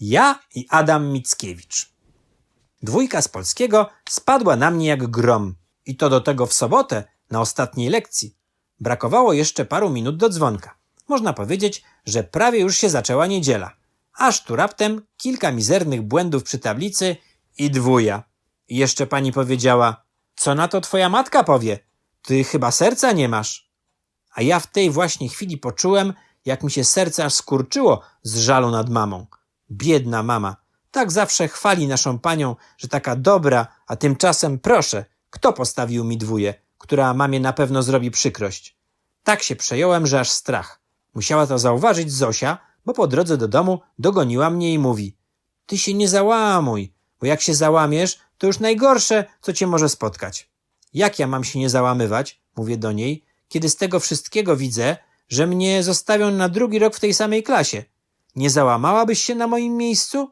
Ja i Adam Mickiewicz. Dwójka z polskiego spadła na mnie jak grom. I to do tego w sobotę, na ostatniej lekcji. Brakowało jeszcze paru minut do dzwonka. Można powiedzieć, że prawie już się zaczęła niedziela. Aż tu raptem kilka mizernych błędów przy tablicy i dwuja. I jeszcze pani powiedziała, co na to twoja matka powie? Ty chyba serca nie masz. A ja w tej właśnie chwili poczułem, jak mi się serce aż skurczyło z żalu nad mamą. Biedna mama. Tak zawsze chwali naszą panią, że taka dobra, a tymczasem proszę, kto postawił mi dwóje, która mamie na pewno zrobi przykrość. Tak się przejąłem, że aż strach. Musiała to zauważyć Zosia, bo po drodze do domu dogoniła mnie i mówi: Ty się nie załamuj, bo jak się załamiesz, to już najgorsze, co cię może spotkać. Jak ja mam się nie załamywać, mówię do niej, kiedy z tego wszystkiego widzę, że mnie zostawią na drugi rok w tej samej klasie. Nie załamałabyś się na moim miejscu?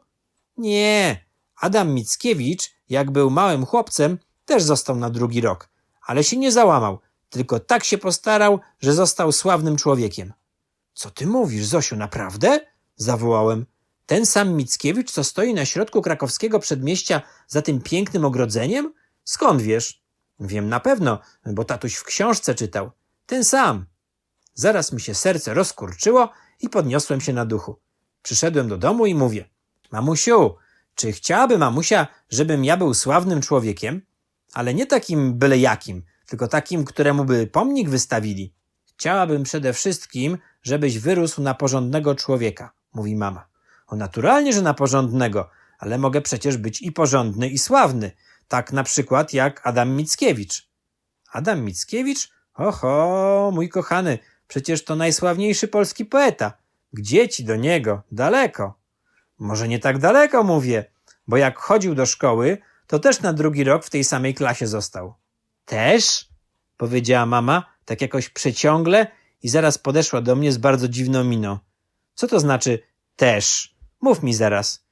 Nie. Adam Mickiewicz, jak był małym chłopcem, też został na drugi rok, ale się nie załamał, tylko tak się postarał, że został sławnym człowiekiem. Co ty mówisz, Zosiu, naprawdę? zawołałem. Ten sam Mickiewicz, co stoi na środku krakowskiego przedmieścia za tym pięknym ogrodzeniem? Skąd wiesz? Wiem na pewno, bo tatuś w książce czytał. Ten sam. Zaraz mi się serce rozkurczyło i podniosłem się na duchu. Przyszedłem do domu i mówię: Mamusiu, czy chciałaby mamusia, żebym ja był sławnym człowiekiem? Ale nie takim byle jakim, tylko takim, któremu by pomnik wystawili. Chciałabym przede wszystkim, żebyś wyrósł na porządnego człowieka, mówi mama. O naturalnie, że na porządnego, ale mogę przecież być i porządny, i sławny, tak na przykład jak Adam Mickiewicz. Adam Mickiewicz? Oho, mój kochany, przecież to najsławniejszy polski poeta. Gdzie ci do niego? Daleko. Może nie tak daleko, mówię, bo jak chodził do szkoły, to też na drugi rok w tej samej klasie został. Też? powiedziała mama, tak jakoś przeciągle i zaraz podeszła do mnie z bardzo dziwną miną. Co to znaczy też? Mów mi zaraz.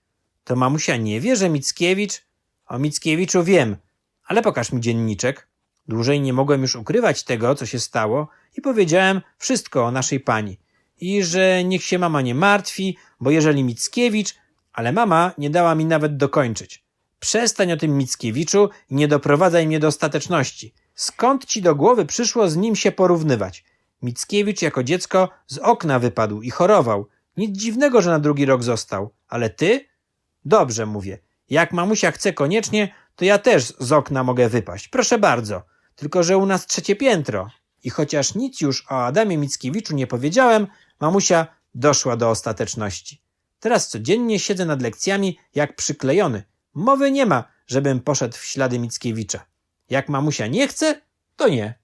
To mamusia nie wie, że Mickiewicz? O Mickiewiczu wiem, ale pokaż mi dzienniczek. Dłużej nie mogłem już ukrywać tego, co się stało i powiedziałem wszystko o naszej pani. I że niech się mama nie martwi, bo jeżeli Mickiewicz, ale mama nie dała mi nawet dokończyć. Przestań o tym Mickiewiczu i nie doprowadzaj mnie do ostateczności. Skąd ci do głowy przyszło z nim się porównywać? Mickiewicz jako dziecko z okna wypadł i chorował. Nic dziwnego, że na drugi rok został. Ale ty? Dobrze, mówię. Jak mamusia chce koniecznie, to ja też z okna mogę wypaść. Proszę bardzo. Tylko, że u nas trzecie piętro. I chociaż nic już o Adamie Mickiewiczu nie powiedziałem, mamusia doszła do ostateczności. Teraz codziennie siedzę nad lekcjami jak przyklejony. Mowy nie ma, żebym poszedł w ślady Mickiewicza. Jak mamusia nie chce, to nie.